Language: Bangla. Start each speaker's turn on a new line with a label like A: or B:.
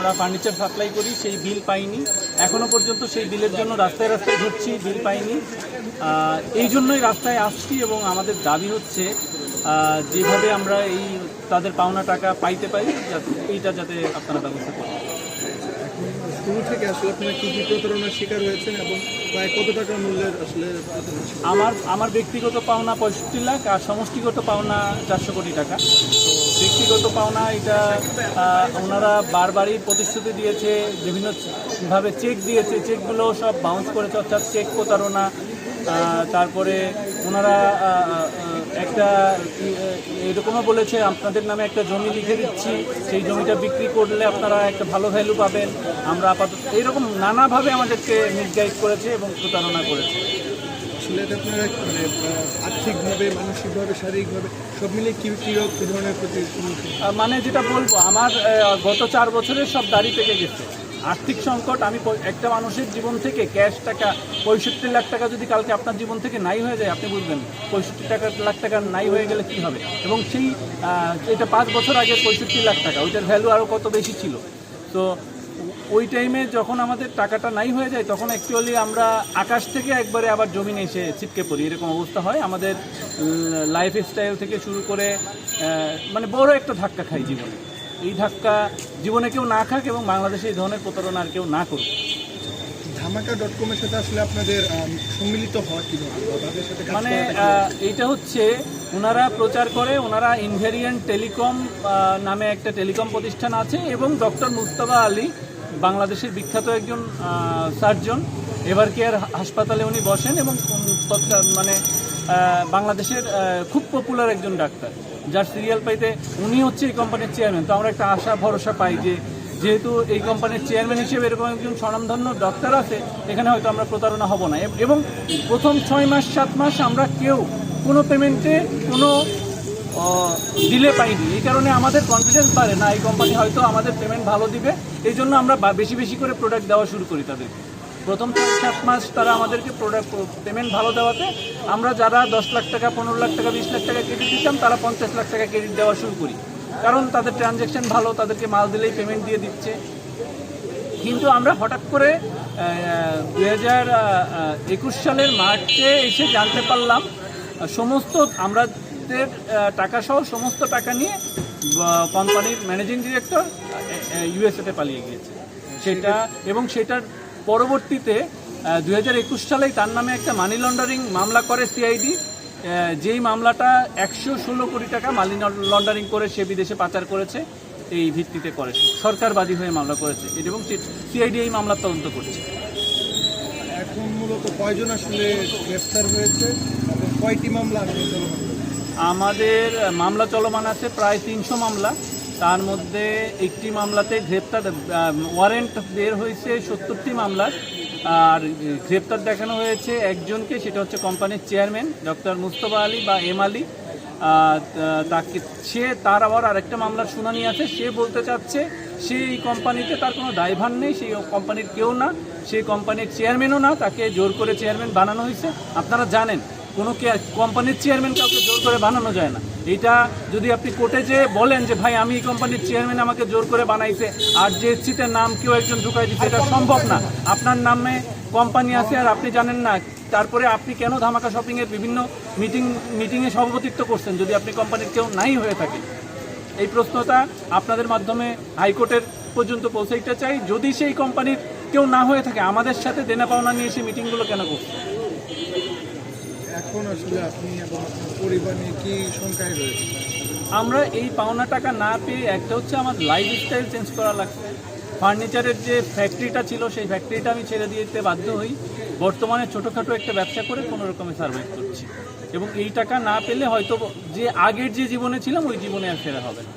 A: আমরা ফার্নিচার সাপ্লাই করি সেই বিল পাইনি। এখনও পর্যন্ত সেই বিলের জন্য রাস্তায় রাস্তায় ঘুরছি বিল পাইনি। এই জন্যই রাস্তায় আসছি এবং আমাদের দাবি হচ্ছে যেভাবে আমরা এই তাদের পাওনা টাকা পাইতে পারি যাতে- এইটা যাতে আপনারা ব্যবস্থা করেন।
B: শুরু থেকে আসলে আপনারা কি কি প্রতারণার শিকার হয়েছেন এবং প্রায় কত টাকা মূল্যের আসলে
A: আমার আমার ব্যক্তিগত পাওনা পঁয়ষট্টি লাখ আর সমষ্টিগত পাওনা চারশো কোটি টাকা। ব্যক্তিগত পাওনা, এটা ওনারা বারবারই প্রতিশ্রুতি দিয়েছে বিভিন্নভাবে চেক দিয়েছে চেকগুলো সব বাউন্স করেছে, অর্থাৎ চেক প্রতারণা তারপরে ওনারা একটা এরকমও বলেছে, আপনাদের নামে একটা জমি লিখে দিচ্ছি, সেই জমিটা বিক্রি করলে আপনারা একটা ভালো ভ্যালু পাবেন, আমরা আপাতত, এইরকম নানাভাবে আমাদেরকে মিসগাইড করেছে এবং প্রতারণা করেছে।
B: আসলে এটা আপনারা মানে আর্থিকভাবে, মানসিকভাবে, শারীরিকভাবে সব মিলিয়ে কী কী কি কি ধরনের প্রতি
A: মানে যেটা বলব, আমার গত চার বছরের সব দাড়ি পেকে গেছে। আর্থিক সংকট, আমি একটা মানুষের জীবন থেকে ক্যাশ টাকা, পঁয়ষট্টি লাখ টাকা যদি কালকে আপনার জীবন থেকে নাই হয়ে যায়, আপনি বুঝবেন পঁয়ষট্টি টাকা, লাখ টাকা নাই হয়ে গেলে কি হবে? এবং সেই এটা পাঁচ বছর আগে পঁয়ষট্টি লাখ টাকা, ওইটার ভ্যালু আরও কত বেশি ছিল? তো ওই টাইমে যখন আমাদের টাকাটা নাই হয়ে যায় তখন অ্যাকচুয়ালি আমরা আকাশ থেকে একবারে আবার জমিনে এসে ছিটকে পড়ি। এরকম অবস্থা হয়। আমাদের লাইফ স্টাইল থেকে শুরু করে মানে বড় একটা ধাক্কা খাই জীবনে। এই ধাক্কা জীবনে কেউ না খাক এবং বাংলাদেশে এই ধরনের প্রতারণা আর কেউ না করুক।
B: ধামাকা ডট কমের সাথে আসলে আপনাদের সম্মিলিত হওয়া কীভাবে
A: মানে এইটা হচ্ছে ওনারা প্রচার করে ওনারা ইনভেরিয়েন্ট টেলিকম নামে একটা টেলিকম প্রতিষ্ঠান আছে এবং ডক্টর মুস্তফা আলী বাংলাদেশের বিখ্যাত একজন সার্জন। এভার কেয়ার হাসপাতালে উনি বসেন এবং মানে বাংলাদেশের খুব পপুলার একজন ডাক্তার। যার সিরিয়াল পাইতে উনি হচ্ছে এই কোম্পানির চেয়ারম্যান তো আমরা একটা আশা, ভরসা পাই যে, যেহেতু এই কোম্পানির চেয়ারম্যান হিসেবে এরকম একজন স্বনামধন্য ডক্টর আছে, এখানে হয়তো আমরা প্রতারণা হব না। এবং প্রথম ছয় মাস, সাত মাস আমরা কেউ কোনো পেমেন্টে কোনো ডিলে পাইনি। এই কারণে আমাদের কনফিডেন্স বাড়ে না। এই কোম্পানি হয়তো আমাদের পেমেন্ট ভালো দিবে। এই জন্য আমরা বেশি বেশি করে প্রোডাক্ট দেওয়া শুরু করি তাদেরকে প্রথম ছয় সাত মাস তারা আমাদেরকে প্রোডাক্ট পেমেন্ট ভালো দেওয়াতে, আমরা যারা দশ লাখ টাকা, পনেরো লাখ টাকা, বিশ লাখ টাকা ক্রেডিট দিতাম, তারা পঞ্চাশ লাখ টাকা ক্রেডিট দেওয়া শুরু করি। কারণ তাদের ট্রানজ্যাকশন ভালো, তাদেরকে মাল দিলেই পেমেন্ট দিয়ে দিচ্ছে। কিন্তু আমরা হঠাৎ করে দু হাজার একুশ সালের মার্চে এসে জানতে পারলাম সমস্ত আমাদের টাকা সহ সমস্ত টাকা নিয়ে কোম্পানির ম্যানেজিং ডিরেক্টর ইউএসএতে পালিয়ে গিয়েছে। সেটা, এবং সেটার পরবর্তীতে দু হাজার একুশ সালেই তার নামে একটা মানি লন্ডারিং মামলা করে সিআইডি যেই মামলাটা একশো ষোলো কোটি টাকা মানি লন্ডারিং করে সে বিদেশে পাচার করেছে, এই ভিত্তিতে করে। সরকারবাদী হয়ে মামলা করেছে। এবং সিআইডি এই মামলার তদন্ত করছে।
B: এখন মূলত কয়জন আসলে গ্রেপ্তার হয়েছে? মামলা?
A: আমাদের মামলা চলমান আছে, প্রায় তিনশো মামলা। তার মধ্যে একটি মামলাতে গ্রেপ্তার ওয়ারেন্ট বের হয়েছে সত্তরটি মামলার আর গ্রেপ্তার দেখানো হয়েছে একজনকে, সেটা হচ্ছে কোম্পানির চেয়ারম্যান ডক্টর মুস্তফা আলী বা এম আলী। তাকে, সে, তার আবার আরেকটা মামলার শুনানি আছে। সে বলতে চাচ্ছে সে এই কোম্পানিতে তার কোনো দায়ভার নেই, সেই কোম্পানির কেউ না, সেই কোম্পানির চেয়ারম্যানও না, তাকে জোর করে চেয়ারম্যান বানানো হয়েছে। আপনারা জানেন কোনো কোম্পানির চেয়ারম্যান কাউকে জোর করে বানানো যায় না। এটা যদি আপনি কোর্টে যে বলেন যে, ভাই, আমি এই কোম্পানির চেয়ারম্যান আমাকে জোর করে বানাইছে, আর সিটের নাম কেউ একজন ঢুকাই দিচ্ছে এটা সম্ভব না। আপনার নামে কোম্পানি আছে আর আপনি জানেন না, তারপরে আপনি কেন ধামাকা শপিংয়ের বিভিন্ন মিটিং মিটিংয়ে সভাপতিত্ব করছেন, যদি আপনি কোম্পানির কেউ নাই হয়ে থাকেন এই প্রশ্নটা আপনাদের মাধ্যমে হাইকোর্টের পর্যন্ত পৌঁছাইতে চাই। যদি সেই কোম্পানির কেউ না হয়ে থাকে, আমাদের সাথে দেনা পাওনা নিয়ে সেই মিটিংগুলো কেন করছে
B: এখন আসলে আপনি এবং আপনার পরিবার নিয়ে কি সংখ্যায় রয়েছে
A: আমরা এই পাওনা টাকা না পেয়ে একটা হচ্ছে আমার লাইফ স্টাইল চেঞ্জ করা লাগছে। ফার্নিচারের যে ফ্যাক্টরিটা ছিল, সেই ফ্যাক্টরিটা আমি ছেড়ে দিতে বাধ্য হই। বর্তমানে ছোটোখাটো একটা ব্যবসা করে কোনো রকমে সার্ভাইভ করছি। এবং এই টাকা না পেলে হয়তো যে আগের যে জীবনে ছিলাম, ওই জীবনে আর ফেরা হবে